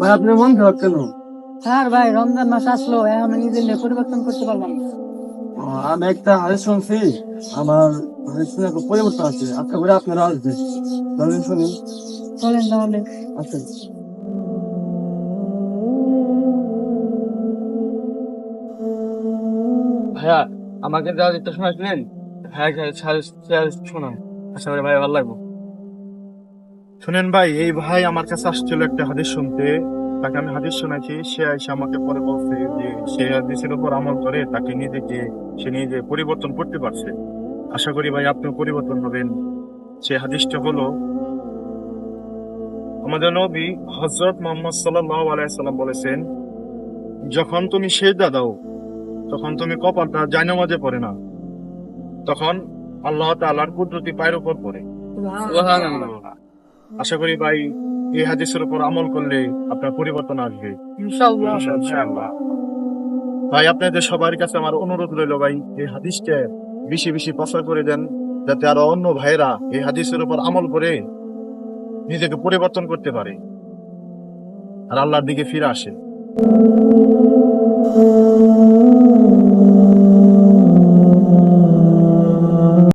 ভাই আপনি মন খারাপ কেন? স্যার ভাই রমজান মাস আসলো এখন নিজের নিয়ে পরিবর্তন করতে পারলাম আমি একটা হাদিস শুনছি আমার পরিবর্তন আছে। আজকে করে আপনারা আসবে। তাহলে শুনি চলেন তাহলে। আচ্ছা। ভাইয়া আমাকে দেওয়া যেটা শোনাছিলেন ভাইয়া শোনান। আশা করি ভাই ভালো লাগবে। শুনেন ভাই, এই ভাই আমার কাছে আসছিল একটা হাদিস শুনতে। তাকে আমি হাদিস শোনাইছি, সে এসে আমাকে পরে বলছে যে সে হাদিসের উপর আমল করে, তাকে নিজেকে, সে নিজে পরিবর্তন করতে পারছে। আশা করি ভাই আপনিও পরিবর্তন হবেন। সে হাদিসটা হলো, আমাদের নবী হজরত মোহাম্মদ সাল্লাহ আলাইসাল্লাম বলেছেন, যখন তুমি সেজদা দাও, তখন তুমি কপালটা জায়নামাজে পড়ে না। তখন আল্লাহ তাআলার কুদরতি পায়ের উপর পড়ে। আশা করি ভাই এই হাদিসের উপর আমল করলে আপনার পরিবর্তন আসবে। ভাই আপনাদের সবার কাছে আমার অনুরোধ রইল ভাই এই হাদিসটা বেশি বেশি প্রচার করে দেন যাতে আরও অন্য ভাইরা এই হাদিসের উপর আমল করে নিজেকে পরিবর্তন করতে পারে। আর আল্লাহর দিকে ফিরে আসে।